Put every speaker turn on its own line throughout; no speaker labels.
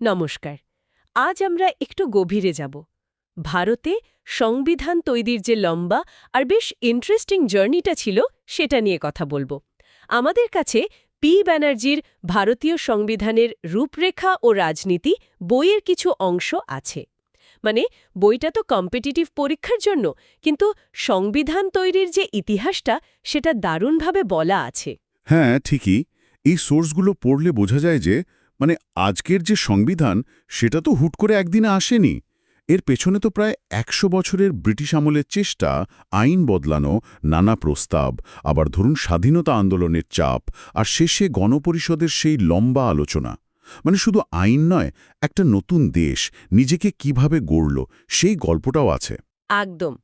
নমস্কার, আজ আমরা একটু গভীরে যাব। ভারতে সংবিধান তৈরির যে লম্বা আর বেশ ইন্টারেস্টিং জার্নিটা ছিল সেটা নিয়ে কথা বলব। আমাদের কাছে পি ব্যানার্জির ভারতীয় সংবিধানের রূপরেখা ও রাজনীতি বইয়ের কিছু অংশ আছে। মানে বইটা তো কম্পিটিটিভ পরীক্ষার জন্য, কিন্তু সংবিধান তৈরির যে ইতিহাসটা সেটা দারুণভাবে বলা আছে।
হ্যাঁ ঠিকই। এই সোর্সগুলো পড়লে বোঝা যায় যে মানে আজকের যে সংবিধান, সেটা তো হুট করে একদিনে আসেনি। এর পেছনে তো প্রায় একশো বছরের ব্রিটিশ আমলের চেষ্টা, আইন বদলানো, নানা প্রস্তাব, আবার ধরুন স্বাধীনতা আন্দোলনের চাপ, আর শেষে গণপরিষদের সেই লম্বা আলোচনা। মানে শুধু আইন নয়, একটা নতুন দেশ, নিজেকে কীভাবে গড়ল, সেই গল্পটাও আছে।
একদম।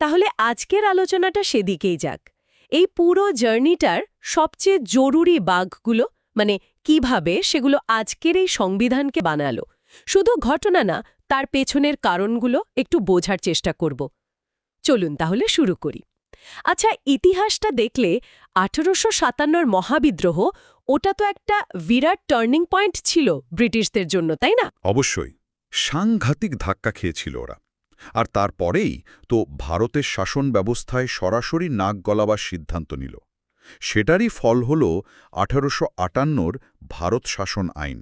তাহলে আজকের আলোচনাটা সেদিকেই যাক। এই পুরো জার্নিটার সবচেয়ে জরুরি বাঘগুলো মানে কীভাবে সেগুলো আজকের এই সংবিধানকে বানালো? শুধু ঘটনা না, তার পেছনের কারণগুলো একটু বোঝার চেষ্টা করব। চলুন তাহলে শুরু করি। আচ্ছা ইতিহাসটা দেখলে আঠেরোশো সাতান্নর মহাবিদ্রোহ, ওটা তো একটা বিরাট টার্নিং পয়েন্ট ছিল ব্রিটিশদের জন্য, তাই না?
অবশ্যই। সাংঘাতিক ধাক্কা খেয়েছিল ওরা। আর তারপরেই তো ভারতের শাসন ব্যবস্থায় সরাসরি নাক গলাবার সিদ্ধান্ত নিল। সেটারই ফল হল আঠারোশো আটান্নর ভারত শাসন আইন।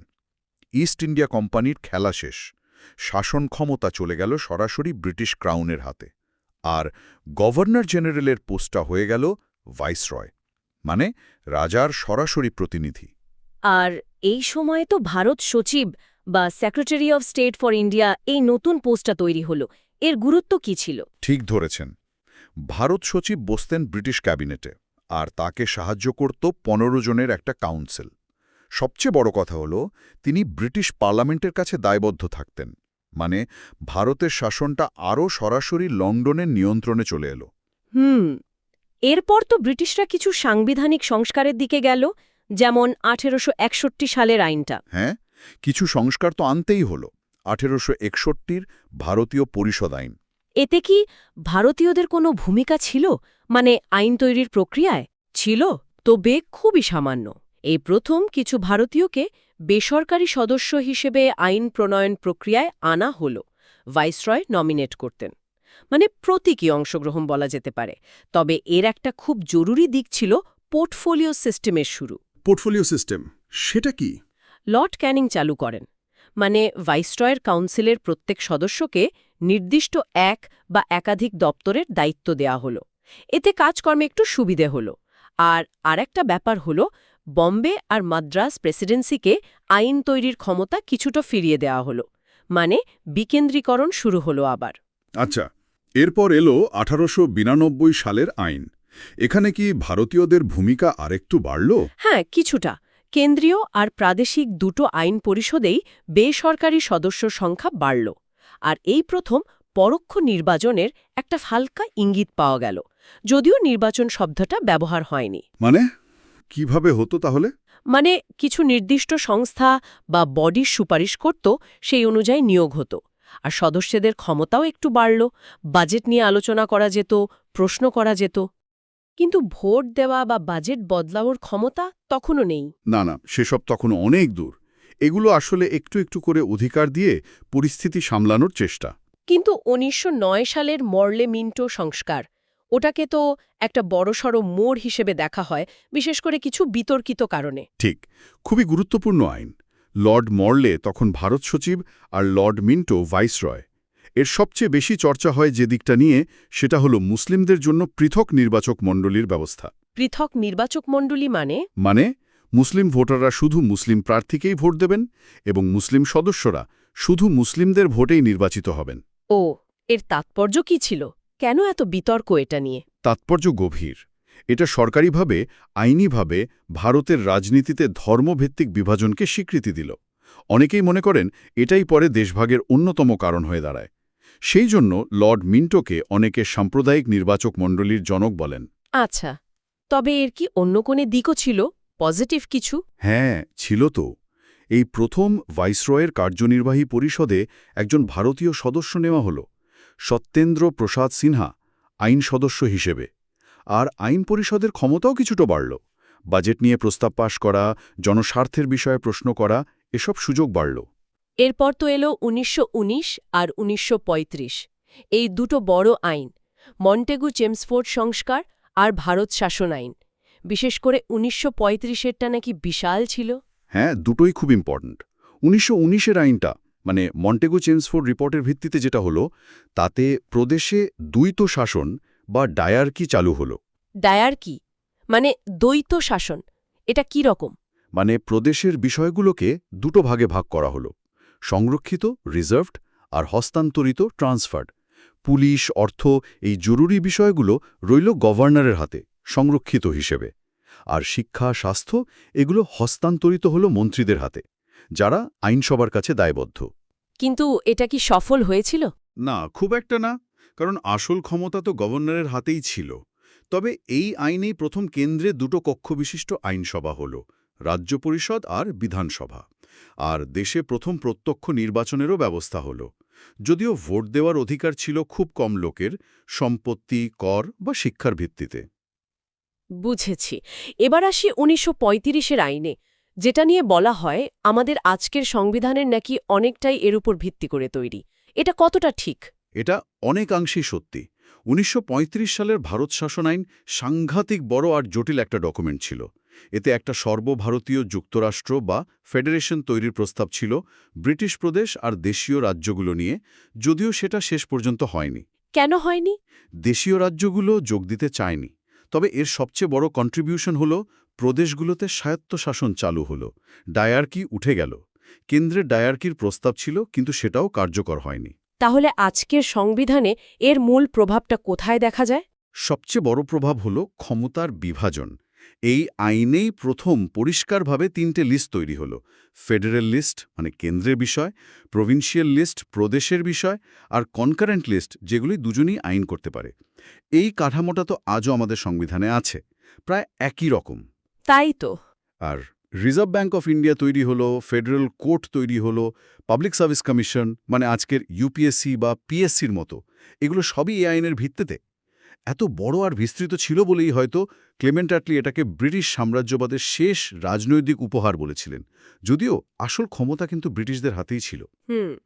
ইস্ট ইন্ডিয়া কোম্পানির খেলা শেষ। শাসন ক্ষমতা চলে গেল সরাসরি ব্রিটিশ ক্রাউনের হাতে। আর গভর্নর জেনারেলের পোস্টটা হয়ে গেল ভাইসরয় মানে রাজার সরাসরি প্রতিনিধি।
আর এই সময়ে তো ভারত সচিব বা secretary of state for India এই নতুন পোস্টটা তৈরি হলো। এর গুরুত্ব কি ছিল?
ঠিক ধরেছেন। ভারত সচিব বসতেন ব্রিটিশ ক্যাবিনেটে। আর তাকে সাহায্য করত পনেরো জনের একটা কাউন্সিল। সবচেয়ে বড় কথা হল তিনি ব্রিটিশ পার্লামেন্টের কাছে দায়বদ্ধ থাকতেন। মানে ভারতের শাসনটা আরও সরাসরি লন্ডনের নিয়ন্ত্রণে চলে এলো।
হুম এরপর তো ব্রিটিশরা কিছু সাংবিধানিক সংস্কারের দিকে গেল যেমন আঠেরোশো একষট্টি সালের আইনটা।
হ্যাঁ কিছু সংস্কার তো আনতেই হল। আঠেরোশো একষট্টির ভারতীয় পরিষদ আইন।
এতে কি ভারতীয়দের কোনো ভূমিকা ছিল? মানে আইন তৈরির প্রক্রিয়ায় ছিল? তবে খুবই সামান্য। এই প্রথম কিছু ভারতীয়কে বেসরকারি সদস্য হিসেবে আইন প্রণয়ন প্রক্রিয়ায় আনা হল ভাইসরয় নমিনেট করতেন। মানে প্রতীকী অংশগ্রহণ বলা যেতে পারে। তবে এর একটা খুব জরুরি দিক ছিল পোর্টফোলিও সিস্টেমের শুরু।
পোর্টফোলিও সিস্টেম সেটা কি?
লর্ড ক্যানিং চালু করেন। মানে ভাইসরয়ের কাউন্সিলের প্রত্যেক সদস্যকে নির্দিষ্ট এক বা একাধিক দপ্তরের দায়িত্ব দেয়া হলো। এতে কাজকর্মে একটু সুবিধে হলো। আর আরেকটা ব্যাপার হলো বম্বে আর মাদ্রাস প্রেসিডেন্সিকে আইন তৈরির ক্ষমতা কিছুটা ফিরিয়ে দেওয়া হলো। মানে বিকেন্দ্রীকরণ শুরু হলো আবার।
আচ্ছা এরপর এলো আঠারোশো বিরানব্বই সালের আইন। এখানে কি ভারতীয়দের ভূমিকা আরেকটু বাড়ল?
হ্যাঁ কিছুটা। কেন্দ্রীয় আর প্রাদেশিক দুটো আইন পরিষদেই বেসরকারি সদস্য সংখ্যা বাড়ল। আর এই প্রথম পরোক্ষ নির্বাচনের একটা হালকা ইঙ্গিত পাওয়া গেল। যদিও নির্বাচন শব্দটা ব্যবহার হয়নি।
মানে? কীভাবে হতো তাহলে?
মানে কিছু নির্দিষ্ট সংস্থা বা বডির সুপারিশ করত সেই অনুযায়ী নিয়োগ হতো। আর সদস্যদের ক্ষমতাও একটু বাড়ল বাজেট নিয়ে আলোচনা করা যেত প্রশ্ন করা যেত। কিন্তু ভোট দেওয়া বা বাজেট বদলানোর ক্ষমতা তখনও নেই।
না না সেসব তখন অনেক দূর। এগুলো আসলে একটু একটু করে অধিকার দিয়ে পরিস্থিতি সামলানোর চেষ্টা।
কিন্তু উনিশশো নয় সালের মর্লে মিন্টো সংস্কার ওটাকে তো একটা বড়সড় মোড় হিসেবে দেখা হয় বিশেষ করে কিছু বিতর্কিত কারণে।
ঠিক খুবই গুরুত্বপূর্ণ আইন। লর্ড মর্লে তখন ভারত সচিব আর লর্ড মিন্টো ভাইসরয়। এর সবচেয়ে বেশি চর্চা হয় যে দিকটা নিয়ে সেটা হলো মুসলিমদের জন্য পৃথক নির্বাচক মণ্ডলীর ব্যবস্থা।
পৃথক নির্বাচক মণ্ডলী মানে?
মানে মুসলিম ভোটাররা শুধু মুসলিম প্রার্থীকেই ভোট দেবেন এবং মুসলিম সদস্যরা শুধু মুসলিমদের ভোটেই নির্বাচিত হবেন।
ও এর তাৎপর্য কি ছিল? কেন এত বিতর্ক এটা নিয়ে?
তাৎপর্য গভীর। এটা সরকারিভাবে আইনিভাবে ভারতের রাজনীতিতে ধর্মভিত্তিক বিভাজনকে স্বীকৃতি দিল। অনেকেই মনে করেন এটাই পরে দেশভাগের অন্যতম কারণ হয়ে দাঁড়ায়। সেই জন্য লর্ড মিন্টোকে অনেকে সাম্প্রদায়িক নির্বাচক মণ্ডলীর জনক বলেন।
আচ্ছা তবে এর কি অন্য কোনো দিকও ছিল? পজিটিভ কিছু?
হ্যাঁ ছিল তো। এই প্রথম ভাইসরয়ের কার্যনির্বাহী পরিষদে একজন ভারতীয় সদস্য নেওয়া হল সত্যেন্দ্র প্রসাদ সিনহা আইন সদস্য হিসেবে। আর আইন পরিষদের ক্ষমতাও কিছুটা বাড়ল। বাজেট নিয়ে প্রস্তাব পাশ করা জনস্বার্থের বিষয়ে প্রশ্ন করা এসব সুযোগ বাড়ল।
এরপর তো এলো উনিশশো উনিশ আর উনিশশো পঁয়ত্রিশ। এই দুটো বড় আইন মন্টেগু চেমসফোর্ড সংস্কার আর ভারত শাসন আইন। বিশেষ করে উনিশশো পঁয়ত্রিশেরটা নাকি বিশাল ছিল।
হ্যাঁ দুটোই খুব ইম্পর্ট্যান্ট উনিশশো উনিশের আইনটা মানে মন্টেগো চেমসফোর্ড রিপোর্টের ভিত্তিতে যেটা হলো তাতে প্রদেশে দ্বৈত শাসন বা ডায়ার্কি চালু হলো।
ডায়ার কি মানে দ্বৈত শাসন এটা কি রকম?
মানে প্রদেশের বিষয়গুলোকে দুটো ভাগে ভাগ করা হলো সংরক্ষিত রিজার্ভড আর হস্তান্তরিত ট্রান্সফার্ড পুলিশ অর্থ এই জরুরি বিষয়গুলো রইল গভর্নরের হাতে। সংরক্ষিত হিসেবে। আর শিক্ষা স্বাস্থ্য এগুলো হস্তান্তরিত হল মন্ত্রীদের হাতে যারা আইনসভার কাছে দায়বদ্ধ।
কিন্তু এটা কি সফল হয়েছিল?
না খুব একটা না কারণ আসল ক্ষমতা তো গভর্নরের হাতেই ছিল। তবে এই আইনেই প্রথম কেন্দ্রে দুটো কক্ষবিশিষ্ট আইনসভা হল রাজ্য পরিষদ আর বিধানসভা। আর দেশে প্রথম প্রত্যক্ষ নির্বাচনেরও ব্যবস্থা হল। যদিও ভোট দেওয়ার অধিকার ছিল খুব কম লোকের সম্পত্তি কর বা শিক্ষার ভিত্তিতে।
বুঝেছি। এবার আসি উনিশশো পঁয়ত্রিশের আইনে যেটা নিয়ে বলা হয় আমাদের আজকের সংবিধানের নাকি অনেকটাই এর উপর ভিত্তি করে তৈরি। এটা কতটা ঠিক?
এটা অনেকাংশেই সত্যি। উনিশশো পঁয়ত্রিশ সালের ভারত শাসন আইন সাংঘাতিক বড় আর জটিল একটা ডকুমেন্ট ছিল। এতে একটা সর্বভারতীয় যুক্তরাষ্ট্র বা ফেডারেশন তৈরির প্রস্তাব ছিল ব্রিটিশ প্রদেশ আর দেশীয় রাজ্যগুলো নিয়ে যদিও সেটা শেষ পর্যন্ত হয়নি।
কেন হয়নি?
দেশীয় রাজ্যগুলো যোগ দিতে চায়নি। তবে এর সবচেয়ে বড় কন্ট্রিবিউশন হল প্রদেশগুলোতে স্বায়ত্তশাসন চালু হল ডায়ার্কি উঠে গেল। কেন্দ্রের ডায়ার্কির প্রস্তাব ছিল কিন্তু সেটাও কার্যকর হয়নি।
তাহলে আজকের সংবিধানে এর মূল প্রভাবটা কোথায় দেখা যায়?
সবচেয়ে বড় প্রভাব হল ক্ষমতার বিভাজন। এই আইনেই প্রথম পরিষ্কারভাবে তিনটে লিস্ট তৈরি হল। ফেডারেল লিস্ট মানে কেন্দ্রের বিষয় প্রভিন্সিয়াল লিস্ট প্রদেশের বিষয় আর কনকারেন্ট লিস্ট যেগুলি দুজনই আইন করতে পারে। এই কাঠামোটা তো আজও আমাদের সংবিধানে আছে প্রায় একই রকম।
তাই তো।
আর রিজার্ভ ব্যাঙ্ক অফ ইন্ডিয়া তৈরি হলো ফেডারেল কোর্ট তৈরি হলো পাবলিক সার্ভিস কমিশন মানে আজকের ইউপিএসসি বা পিএসসির মতো। এগুলো সবই এই আইনের ভিত্তিতে। এত বড় আর বিস্তৃত ছিল বলেই হয়তো ক্লেমেন্ট অ্যাটলি এটাকে ব্রিটিশ সাম্রাজ্যবাদের শেষ রাজনৈতিক উপহার বলেছিলেন। যদিও আসল ক্ষমতা কিন্তু ব্রিটিশদের হাতেই ছিল।
হুম।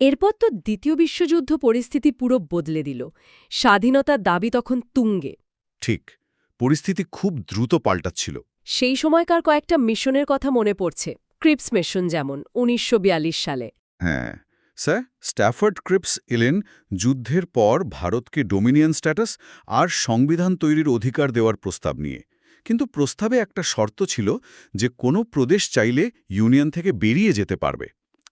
এরপর তো দ্বিতীয় বিশ্বযুদ্ধ পরিস্থিতি পুরো বদলে দিল। স্বাধীনতার দাবি তখন তুঙ্গে।
ঠিক পরিস্থিতি খুব দ্রুত পাল্টাচ্ছিল।
সেই সময়কার কয়েকটা মিশনের কথা মনে পড়ছে। ক্রিপস মিশন যেমন উনিশশো বিয়াল্লিশ সালে।
হ্যাঁ। স্যার স্ট্যাফোর্ড ক্রিপস এলেন যুদ্ধের পর ভারতকে ডোমিনিয়ন স্ট্যাটাস আর সংবিধান তৈরির অধিকার দেওয়ার প্রস্তাব নিয়ে। কিন্তু প্রস্তাবে একটা শর্ত ছিল যে কোনো প্রদেশ চাইলে ইউনিয়ন থেকে বেরিয়ে যেতে পারবে।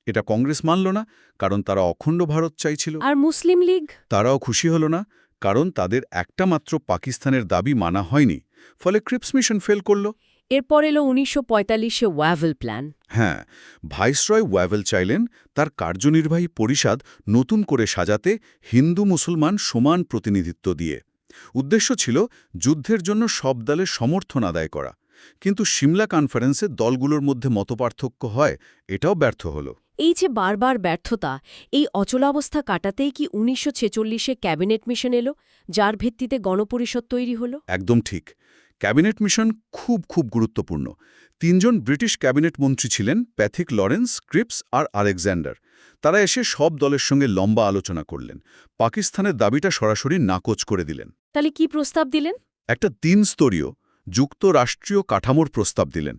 এটা কংগ্রেস মানল না কারণ তারা অখণ্ড ভারত চাইছিল।
আর মুসলিম লীগ?
তারাও খুশি হল না কারণ তাদের একটা মাত্র পাকিস্তানের দাবি মানা হয়নি ফলে ক্রিপস মিশন ফেল করল।
এরপর এলো উনিশশো পঁয়তাল্লিশে ওয়াভেল প্ল্যান।
হ্যাঁ ভাইসরয় ওয়াভেল চাইলেন তার কার্যনির্বাহী পরিষদ নতুন করে সাজাতে হিন্দু মুসলমান সমান প্রতিনিধিত্ব দিয়ে। উদ্দেশ্য ছিল যুদ্ধের জন্য সব দলের সমর্থন আদায় করা। কিন্তু সিমলা কনফারেন্সে দলগুলোর মধ্যে মতপার্থক্য হয় এটাও ব্যর্থ হল।
এই যে বারবার ব্যর্থতা এই অচলাবস্থা কাটাতেই কি উনিশশো ছেচল্লিশে ক্যাবিনেট মিশন এলো যার ভিত্তিতে গণপরিষদ তৈরি হলো?
একদম ঠিক। ক্যাবিনেট মিশন খুব খুব গুরুত্বপূর্ণ। তিনজন ব্রিটিশ ক্যাবিনেট মন্ত্রী ছিলেন প্যাথিক লরেন্স ক্রিপস আর আলেকজান্ডার। তারা এসে সব দলের সঙ্গে লম্বা আলোচনা করলেন। পাকিস্তানের দাবিটা সরাসরি নাকচ করে দিলেন।
তাহলে কি প্রস্তাব দিলেন?
একটা তিন স্তরীয় যুক্তরাষ্ট্রীয় কাঠামোর প্রস্তাব দিলেন।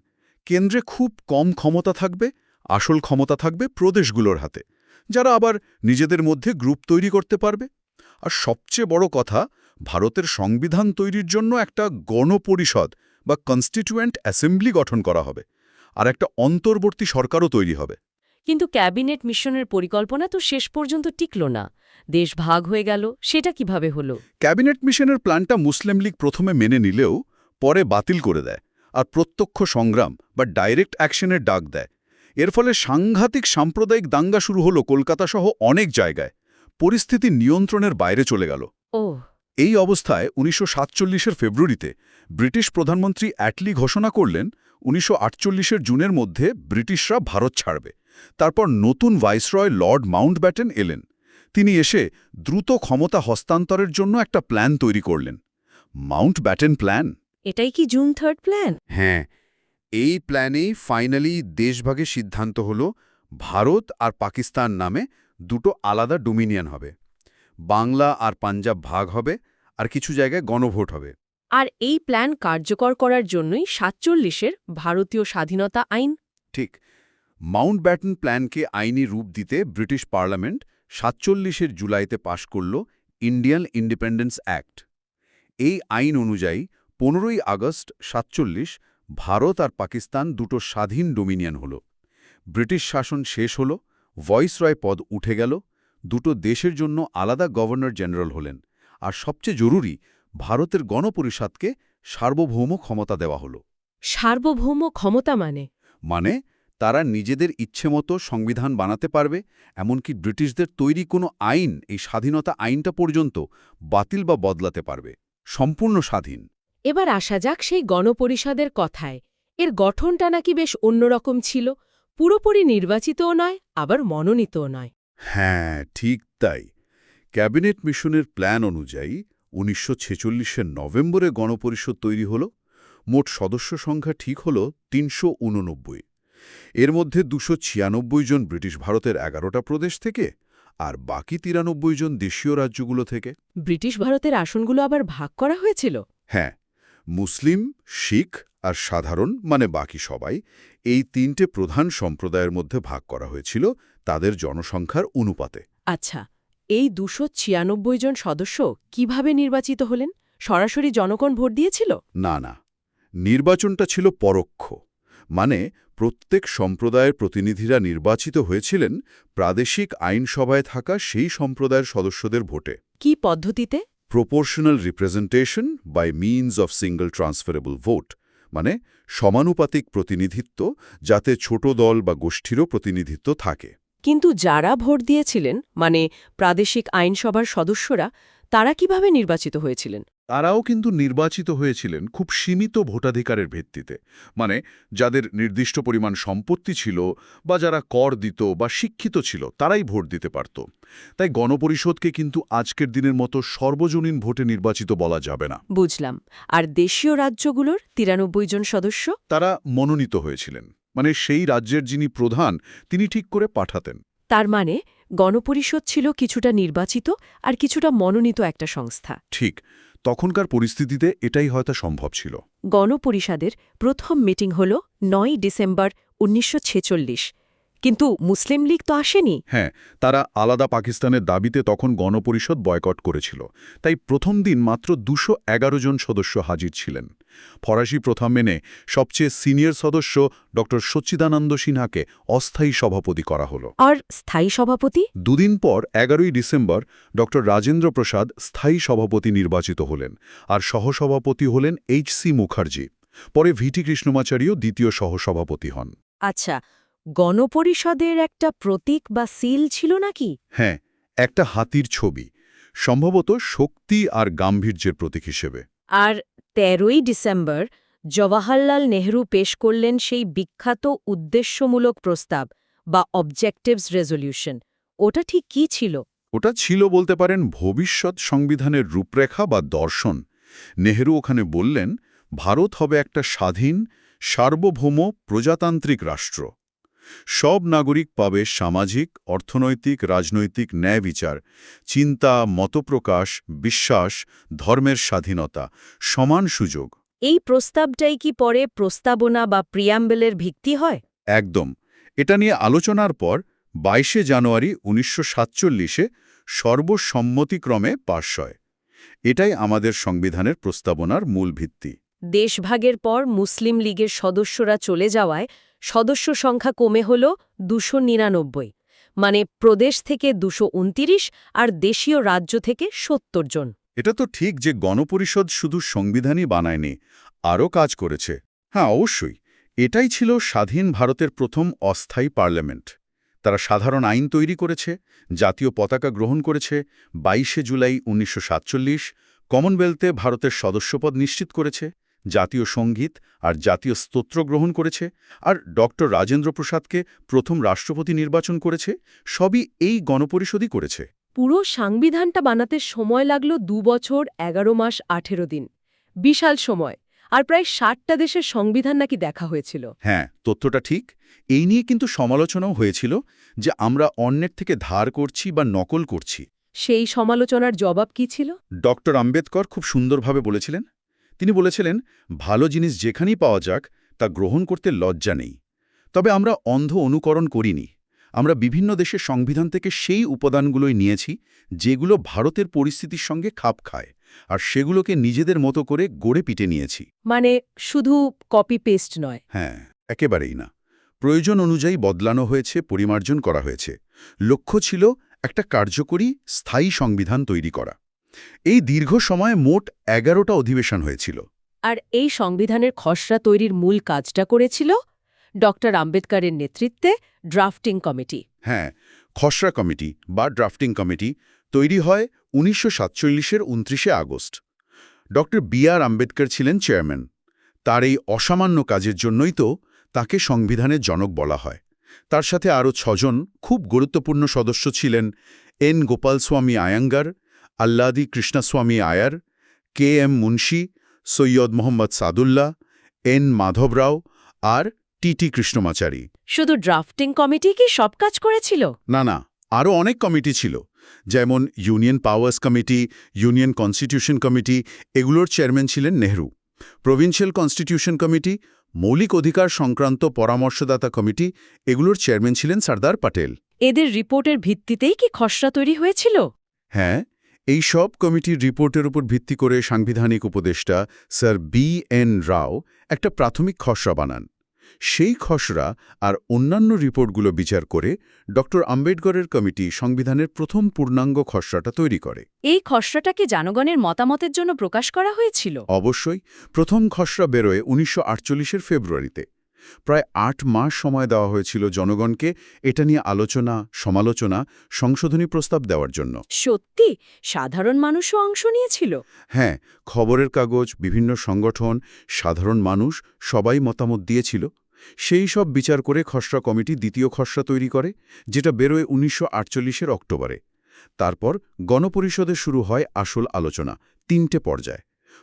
কেন্দ্রে খুব কম ক্ষমতা থাকবে আসল ক্ষমতা থাকবে প্রদেশগুলোর হাতে যারা আবার নিজেদের মধ্যে গ্রুপ তৈরি করতে পারবে। আর সবচেয়ে বড় কথা ভারতের সংবিধান তৈরির জন্য একটা গণপরিষদ বা কনস্টিটিউয়েন্ট অ্যাসেম্বলি গঠন করা হবে আর একটা অন্তর্বর্তী সরকারও তৈরি হবে।
কিন্তু ক্যাবিনেট মিশনের পরিকল্পনা তো শেষ পর্যন্ত টিকল না। দেশ ভাগ হয়ে গেল সেটা কীভাবে হলো?
ক্যাবিনেট মিশনের প্ল্যানটা মুসলিম লীগ প্রথমে মেনে নিলেও পরে বাতিল করে দেয় আর প্রত্যক্ষ সংগ্রাম বা ডাইরেক্ট অ্যাকশনের ডাক দেয়। এর ফলে সাংঘাতিক সাম্প্রদায়িক দাঙ্গা শুরু হলো কলকাতা সহ অনেক জায়গায়। পরিস্থিতি নিয়ন্ত্রণের বাইরে চলে গেল।
ও
এই অবস্থায় উনিশশো সাতচল্লিশের ফেব্রুয়ারিতে ব্রিটিশ প্রধানমন্ত্রী অ্যাটলি ঘোষণা করলেন উনিশশো আটচল্লিশের জুনের মধ্যে ব্রিটিশরা ভারত ছাড়বে। তারপর নতুন ভাইসরয় লর্ড মাউন্টব্যাটেন এলেন। তিনি এসে দ্রুত ক্ষমতা হস্তান্তরের জন্য একটা প্ল্যান তৈরি করলেন। Mountbatten plan?
এটাই কি জুন থার্ড প্ল্যান?
হ্যাঁ এই প্ল্যানেই ফাইনালি দেশভাগের সিদ্ধান্ত হল
ভারত আর পাকিস্তান নামে দুটো আলাদা ডোমিনিয়ন হবে। বাংলা আর পাঞ্জাব ভাগ হবে আর কিছু জায়গায় গণভোট হবে।
আর এই প্ল্যান কার্যকর করার জন্যই সাতচল্লিশের ভারতীয় স্বাধীনতা আইন।
ঠিক। মাউন্ট ব্যাটন প্ল্যানকে আইনি রূপ দিতে ব্রিটিশ পার্লামেন্ট সাতচল্লিশের জুলাইতে পাশ করল ইন্ডিয়ান ইন্ডিপেন্ডেন্স অ্যাক্ট। এই আইন অনুযায়ী পনেরোই আগস্ট সাতচল্লিশ ভারত আর পাকিস্তান দুটো স্বাধীন ডোমিনিয়ন হল। ব্রিটিশ শাসন শেষ হল ভয়েসরয় পদ উঠে গেল দুটো দেশের জন্য আলাদা গভর্নর জেনারেল হলেন আর সবচেয়ে জরুরি ভারতের গণপরিষদকে সার্বভৌম ক্ষমতা দেওয়া হল।
সার্বভৌম ক্ষমতা মানে?
মানে তারা নিজেদের ইচ্ছেমতো সংবিধান বানাতে পারবে এমনকি ব্রিটিশদের তৈরি কোনো আইন এই স্বাধীনতা আইনটা পর্যন্ত বাতিল বা বদলাতে পারবে। সম্পূর্ণ স্বাধীন।
এবার আসা যাক সেই গণপরিষদের কথায়। এর গঠনটা নাকি বেশ অন্যরকম ছিল। পুরোপুরি নির্বাচিতও নয় আবার মনোনীতও নয়।
হ্যাঁ ঠিক তাই। ক্যাবিনেট মিশনের প্ল্যান অনুযায়ী উনিশশো ছেচল্লিশের নভেম্বরে গণপরিষদ তৈরি হল মোট সদস্য সংখ্যা ঠিক হল তিনশো উননব্বই। এর মধ্যে দুশো ছিয়ানব্বই জন ব্রিটিশ ভারতের এগারোটা প্রদেশ থেকে আর বাকি তিরানব্বই জন দেশীয় রাজ্যগুলো থেকে।
ব্রিটিশ ভারতের আসনগুলো আবার ভাগ করা হয়েছিল?
হ্যাঁ মুসলিম শিখ আর সাধারণ মানে বাকি সবাই এই তিনটে প্রধান সম্প্রদায়ের মধ্যে ভাগ করা হয়েছিল তাদের জনসংখ্যার অনুপাতে।
আচ্ছা এই দুশো ছিয়ানব্বই জন সদস্য কীভাবে নির্বাচিত হলেন? সরাসরি জনগণ ভোট দিয়েছিল?
না না নির্বাচনটা ছিল পরোক্ষ। মানে প্রত্যেক সম্প্রদায়ের প্রতিনিধিরা নির্বাচিত হয়েছিলেন প্রাদেশিক আইনসভায় থাকা সেই সম্প্রদায়ের সদস্যদের ভোটে।
কি পদ্ধতিতে?
Proportional representation by means of single transferable vote মানে সমানুপাতিক প্রতিনিধিত্ব যাতে ছোট দল বা গোষ্ঠীরও প্রতিনিধিত্ব থাকে।
কিন্তু যারা ভোট দিয়েছিলেন মানে প্রাদেশিক আইনসভার সদস্যরা তারা কীভাবে নির্বাচিত হয়েছিলেন?
তারাও কিন্তু নির্বাচিত হয়েছিলেন খুব সীমিত ভোটাধিকারের ভিত্তিতে। মানে যাদের নির্দিষ্ট পরিমাণ সম্পত্তি ছিল বা যারা কর দিত বা শিক্ষিত ছিল তারাই ভোট দিতে পারত। তাই গণপরিষদকে কিন্তু আজকের দিনের মতো সর্বজনীন ভোটে নির্বাচিত বলা যাবে না।
বুঝলাম। আর দেশীয় রাজ্যগুলোর তিরানব্বই জন সদস্য?
তারা মনোনীত হয়েছিলেন। মানে সেই রাজ্যের যিনি প্রধান তিনি ঠিক করে পাঠাতেন।
তার মানে গণপরিষদ ছিল কিছুটা নির্বাচিত আর কিছুটা মনোনীত একটা সংস্থা।
ঠিক তখনকার পরিস্থিতিতে এটাই হয়তো সম্ভব ছিল।
গণপরিষদের প্রথম মিটিং হল নয় ডিসেম্বর উনিশশো ছেচল্লিশ। কিন্তু মুসলিম লীগ তো আসেনি।
হ্যাঁ তারা আলাদা পাকিস্তানের দাবিতে তখন গণপরিষদ বয়কট করেছিল। তাই প্রথম দিন মাত্র দুশো জন সদস্য হাজির ছিলেন। ফরাসি প্রথা মেনে সবচেয়ে সিনিয়র সদস্য ড সচ্চিদানন্দ সিনহাকে অস্থায়ী সভাপতি করা হলো।
আর স্থায়ী সভাপতি?
দুদিন পর এগারোই ডিসেম্বর ড রাজেন্দ্র প্রসাদ স্থায়ী সভাপতি নির্বাচিত হলেন আর সহসভাপতি হলেন এইচ সি মুখার্জি। পরে ভিটি কৃষ্ণমাচারীও দ্বিতীয় সহসভাপতি হন।
আচ্ছা গণপরিষদের একটা প্রতীক বা সিল ছিল নাকি?
হ্যাঁ একটা হাতির ছবি সম্ভবত শক্তি আর গাম্ভীর্যের প্রতীক হিসেবে।
আর তেরোই ডিসেম্বর জওয়াহরলাল নেহরু পেশ করলেন সেই বিখ্যাত উদ্দেশ্যমূলক প্রস্তাব বা অবজেক্টিভস রেজলিউশন ওটা ঠিক কি ছিল?
ওটা ছিল বলতে পারেন ভবিষ্যৎ সংবিধানের রূপরেখা বা দর্শন। নেহরু ওখানে বললেন, ভারত হবে একটা স্বাধীন, সার্বভৌম, প্রজাতান্ত্রিক রাষ্ট্র। সব নাগরিক পাবে সামাজিক অর্থনৈতিক রাজনৈতিক ন্যায় বিচার চিন্তা মতপ্রকাশ বিশ্বাস ধর্মের স্বাধীনতা সমান সুযোগ।
এই প্রস্তাবটাই কি পরে প্রস্তাবনা বা প্রিয়াম্বেলের ভিত্তি হয়?
একদম। এটা নিয়ে আলোচনার পর বাইশে জানুয়ারি উনিশশো সাতচল্লিশে সর্বসম্মতিক্রমে পাশ হয়। এটাই আমাদের সংবিধানের প্রস্তাবনার মূল ভিত্তি।
দেশভাগের পর মুসলিম লীগের সদস্যরা চলে যাওয়ায় সদস্য সংখ্যা কমে হল দুশো নিরানব্বই মানে প্রদেশ থেকে দুশো আর দেশীয় রাজ্য থেকে সত্তর জন।
এটা তো ঠিক যে গণপরিষদ শুধু সংবিধানই বানায়নি, আরও কাজ করেছে। হ্যাঁ অবশ্যই। এটাই ছিল স্বাধীন ভারতের প্রথম অস্থায়ী পার্লামেন্ট। তারা সাধারণ আইন তৈরি করেছে, জাতীয় পতাকা গ্রহণ করেছে, বাইশে জুলাই উনিশশো কমনওয়েলথে ভারতের সদস্যপদ নিশ্চিত করেছে জাতীয় সংগীত আর জাতীয় স্তোত্র গ্রহণ করেছে আর ডক্টর রাজেন্দ্র প্রসাদকে প্রথম রাষ্ট্রপতি নির্বাচন করেছে সবই এই গণপরিষদই করেছে।
পুরো সাংবিধানটা বানাতে সময় লাগল দু বছর এগারো মাস আঠেরো দিন। বিশাল সময় আর প্রায় ষাটটা দেশের সংবিধান নাকি দেখা হয়েছিল।
হ্যাঁ তথ্যটা ঠিক। এই নিয়ে কিন্তু সমালোচনাও হয়েছিল যে আমরা অন্যের থেকে ধার করছি বা নকল করছি।
সেই সমালোচনার জবাব কি ছিল?
ডক্টর আম্বেদকর খুব সুন্দরভাবে বলেছিলেন তিনি বলেছিলেন ভালো জিনিস যেখানেই পাওয়া যাক তা গ্রহণ করতে লজ্জা নেই। তবে আমরা অন্ধ অনুকরণ করিনি। আমরা বিভিন্ন দেশের সংবিধান থেকে সেই উপাদানগুলোই নিয়েছি যেগুলো ভারতের পরিস্থিতির সঙ্গে খাপ খায় আর সেগুলোকে নিজেদের মতো করে গড়ে পিটে নিয়েছি।
মানে শুধু কপি পেস্ট নয়।
হ্যাঁ একেবারেই না। প্রয়োজন অনুযায়ী বদলানো হয়েছে পরিমার্জন করা হয়েছে। লক্ষ্য ছিল একটা কার্যকরী স্থায়ী সংবিধান তৈরি করা। এই দীর্ঘ সময়ে মোট এগারোটা অধিবেশন হয়েছিল।
আর এই সংবিধানের খসড়া তৈরির মূল কাজটা করেছিল ডক্টর আম্বেদকরের নেতৃত্বে ড্রাফটিং কমিটি।
হ্যাঁ খসড়া কমিটি বা ড্রাফটিং কমিটি তৈরি হয় উনিশশো সাতচল্লিশের উনত্রিশে আগস্ট। ড বি আর আম্বেদকর ছিলেন চেয়ারম্যান। তার এই অসামান্য কাজের জন্যই তো তাকে সংবিধানের জনক বলা হয়। তার সাথে আরও ছজন খুব গুরুত্বপূর্ণ সদস্য ছিলেন N Gopalaswami Ayyangar Alladi Krishnaswami Ayyar K M Munshi Syed Mohammad Saadullah N Madhavrao আর টি টি কৃষ্ণমাচারী।
শুধু ড্রাফটিং কমিটি কি সব কাজ করেছিল?
না না আরও অনেক কমিটি ছিল যেমন union powers committee union constitution committee এগুলোর চেয়ারম্যান ছিলেন নেহরু। প্রভিন্সিয়াল কনস্টিটিউশন কমিটি মৌলিক অধিকার সংক্রান্ত পরামর্শদাতা কমিটি এগুলোর চেয়ারম্যান ছিলেন সর্দার প্যাটেল
এদের রিপোর্টের ভিত্তিতেই কি খসড়া তৈরি হয়েছিল?
হ্যাঁ এই সব কমিটির রিপোর্টের উপর ভিত্তি করে সাংবিধানিক উপদেষ্টা স্যার বি এন রাও একটা প্রাথমিক খসড়া বানান। সেই খসড়া আর অন্যান্য রিপোর্টগুলো বিচার করে ড আম্বেদকরের কমিটি সংবিধানের প্রথম পূর্ণাঙ্গ খসড়াটা তৈরি করে।
এই খসড়াটাকে জনগণের মতামতের জন্য প্রকাশ করা হয়েছিল?
অবশ্যই। প্রথম খসড়া বেরোয় উনিশশো আটচল্লিশের ফেব্রুয়ারিতে। প্রায় আট মাস সময় দেওয়া হয়েছিল জনগণকে এটা নিয়ে আলোচনা সমালোচনা সংশোধনী প্রস্তাব দেওয়ার জন্য।
সত্যি? সাধারণ মানুষও অংশ নিয়েছিল?
হ্যাঁ খবরের কাগজ বিভিন্ন সংগঠন সাধারণ মানুষ সবাই মতামত দিয়েছিল। সেই সব বিচার করে খসড়া কমিটি দ্বিতীয় খসড়া তৈরি করে যেটা বেরোয় উনিশশো আটচল্লিশের অক্টোবরে। তারপর গণপরিষদে শুরু হয় আসল আলোচনা তিনটে পর্যায়।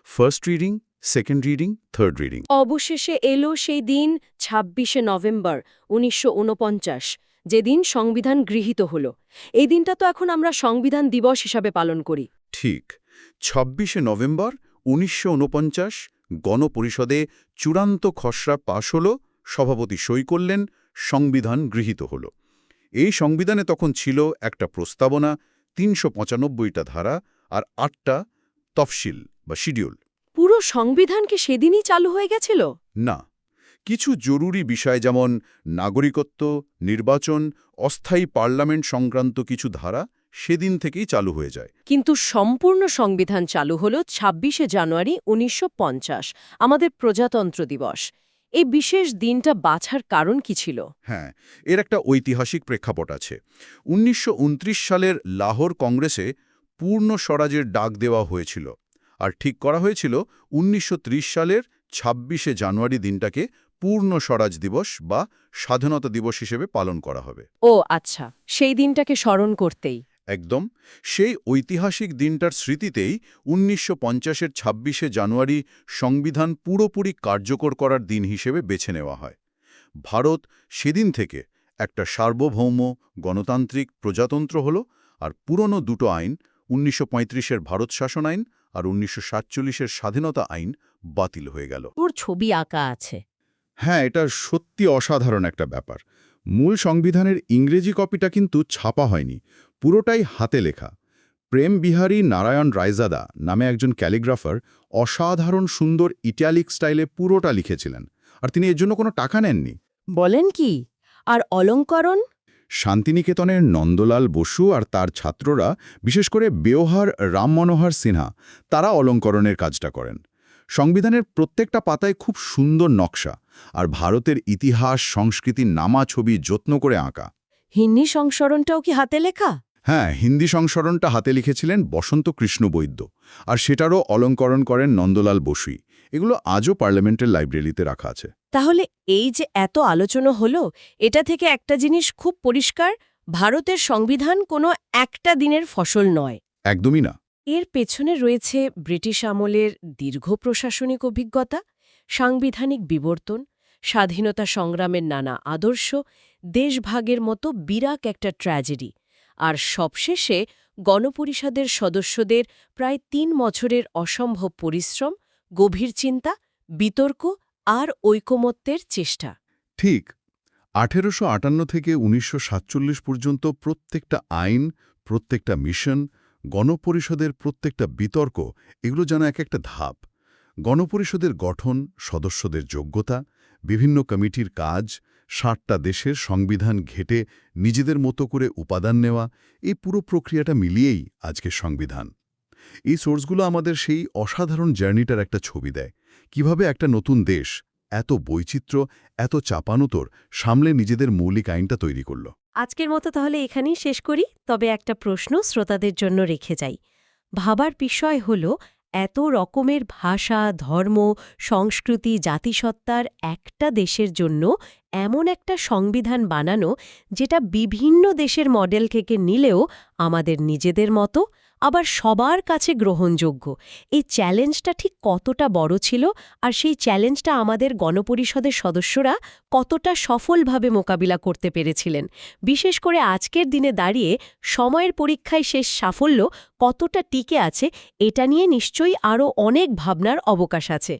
First reading second reading third reading
অবশেষে এলো সেই দিন ছাব্বিশে নভেম্বর উনিশশো ঊনপঞ্চাশ যেদিন সংবিধান গৃহীত হল। এই দিনটা তো এখন আমরা সংবিধান দিবস হিসাবে পালন করি।
ঠিক ছাব্বিশে নভেম্বর উনিশশো ঊনপঞ্চাশ গণপরিষদে চূড়ান্ত খসড়া পাশ হল সভাপতি সই করলেন সংবিধান গৃহীত হল। এই সংবিধানে তখন ছিল একটা প্রস্তাবনা তিনশো পঁচানব্বইটা ধারা আর আটটা তফসিল বা শিডিউল।
পুরো সংবিধান কি সেদিনই চালু হয়ে গেছিল?
না। কিছু জরুরি বিষয় যেমন নাগরিকত্ব নির্বাচন অস্থায়ী পার্লামেন্ট সংক্রান্ত কিছু ধারা সেদিন থেকেই চালু হয়ে যায়।
কিন্তু সম্পূর্ণ সংবিধান চালু হল ছাব্বিশে জানুয়ারি উনিশশো পঞ্চাশ আমাদের প্রজাতন্ত্র দিবস। এই বিশেষ দিনটা বাছার কারণ কি ছিল?
হ্যাঁ এর একটা ঐতিহাসিক প্রেক্ষাপট আছে। উনিশশো উনত্রিশ সালের লাহোর কংগ্রেসে পূর্ণ স্বরাজের ডাক দেওয়া হয়েছিল। আর ঠিক করা হয়েছিল উনিশশো ত্রিশ সালের ছাব্বিশে জানুয়ারি দিনটাকে পূর্ণ স্বরাজ দিবস বা স্বাধীনতা দিবস হিসেবে পালন করা হবে।
ও আচ্ছা সেই দিনটাকে স্মরণ করতেই।
একদম সেই ঐতিহাসিক দিনটার স্মৃতিতেই উনিশশো পঞ্চাশের ছাব্বিশে জানুয়ারি সংবিধান পুরোপুরি কার্যকর করার দিন হিসেবে বেছে নেওয়া হয়। ভারত সেদিন থেকে একটা সার্বভৌম গণতান্ত্রিক প্রজাতন্ত্র হল আর পুরনো দুটো আইন উনিশশো পঁয়ত্রিশের ভারত শাসন আইন আর উনিশশো সাতচল্লিশের স্বাধীনতা আইন বাতিল হয়ে গেল।
ওর ছবি আঁকা আছে।
হ্যাঁ এটা সত্যি অসাধারণ একটা ব্যাপার। মূল সংবিধানের ইংরেজি কপিটা কিন্তু ছাপা হয়নি পুরোটাই হাতে লেখা। প্রেম বিহারী নারায়ণ রায়জাদা নামে একজন ক্যালিগ্রাফার অসাধারণ সুন্দর ইটালিক স্টাইলে পুরোটা লিখেছিলেন আর তিনি এর জন্য কোনো টাকা নেননি।
বলেন কি? আর অলঙ্করণ?
শান্তিনিকেতনের নন্দলাল বসু আর তার ছাত্ররা বিশেষ করে বেওহার রাম মনোহর সিনহা তারা অলঙ্করণের কাজটা করেন। সংবিধানের প্রত্যেকটা পাতায় খুব সুন্দর নকশা আর ভারতের ইতিহাস সংস্কৃতির নামা ছবি যত্ন করে আঁকা।
হিন্দি সংস্করণটাও কি হাতে লেখা?
হ্যাঁ হিন্দি সংস্করণটা হাতে লিখেছিলেন বসন্ত কৃষ্ণ বৈদ্য আর সেটারও অলঙ্করণ করেন নন্দলাল বসুই। এগুলো আজও পার্লামেন্টের লাইব্রেরিতে রাখা আছে।
তাহলে এই যে এত আলোচনা হলো এটা থেকে একটা জিনিস খুব পরিষ্কার ভারতের সংবিধান কোনো একটা দিনের ফসল নয়।
একদমই না।
এর পেছনে রয়েছে ব্রিটিশ আমলের দীর্ঘ প্রশাসনিক অভিজ্ঞতা সাংবিধানিক বিবর্তন স্বাধীনতা সংগ্রামের নানা আদর্শ দেশভাগের মতো বিরাট একটা ট্র্যাজেডি আর সবশেষে গণপরিষদের সদস্যদের প্রায় তিন বছরের অসম্ভব পরিশ্রম গভীর চিন্তা, বিতর্ক আর ঐকমত্যের চেষ্টা।
ঠিক, আঠেরোশো আটান্ন থেকে উনিশশো সাতচল্লিশ পর্যন্ত প্রত্যেকটা আইন, প্রত্যেকটা মিশন, গণপরিষদের প্রত্যেকটা বিতর্ক, এগুলো যেন এক একটা ধাপ। গণপরিষদের গঠন, সদস্যদের যোগ্যতা, বিভিন্ন কমিটির কাজ, ষাটটা দেশের সংবিধান ঘেটে নিজেদের মতো করে উপাদান নেওয়া, এই পুরো প্রক্রিয়াটা মিলিয়েই আজকের সংবিধান। এই সোর্সগুলো আমাদের সেই অসাধারণ জার্নিটার একটা ছবি দেয়। কীভাবে একটা নতুন দেশ এত বৈচিত্র্য, এত চাপানুতর সামলে নিজেদের মৌলিক আইনটা তৈরি করল।
আজকের মতো তাহলে এখানেই শেষ করি। তবে একটা প্রশ্ন শ্রোতাদের জন্য রেখে যাই। ভাবার বিষয় হল, এত রকমের ভাষা, ধর্ম, সংস্কৃতি, জাতিসত্তার একটা দেশের জন্য এমন একটা সংবিধান বানানো, যেটা বিভিন্ন দেশের মডেল থেকে নিলেও আমাদের নিজেদের মতো আবার সবার কাছে গ্রহণযোগ্য। এই চ্যালেঞ্জটা ঠিক কতটা বড় ছিল আর সেই চ্যালেঞ্জটা আমাদের গণপরিষদের সদস্যরা কতটা সফলভাবে মোকাবিলা করতে পেরেছিলেন। বিশেষ করে আজকের দিনে দাঁড়িয়ে সময়ের পরীক্ষায় শেষ সাফল্য কতটা টিকে আছে, এটা নিয়ে নিশ্চয়ই আরও অনেক ভাবনার অবকাশ আছে।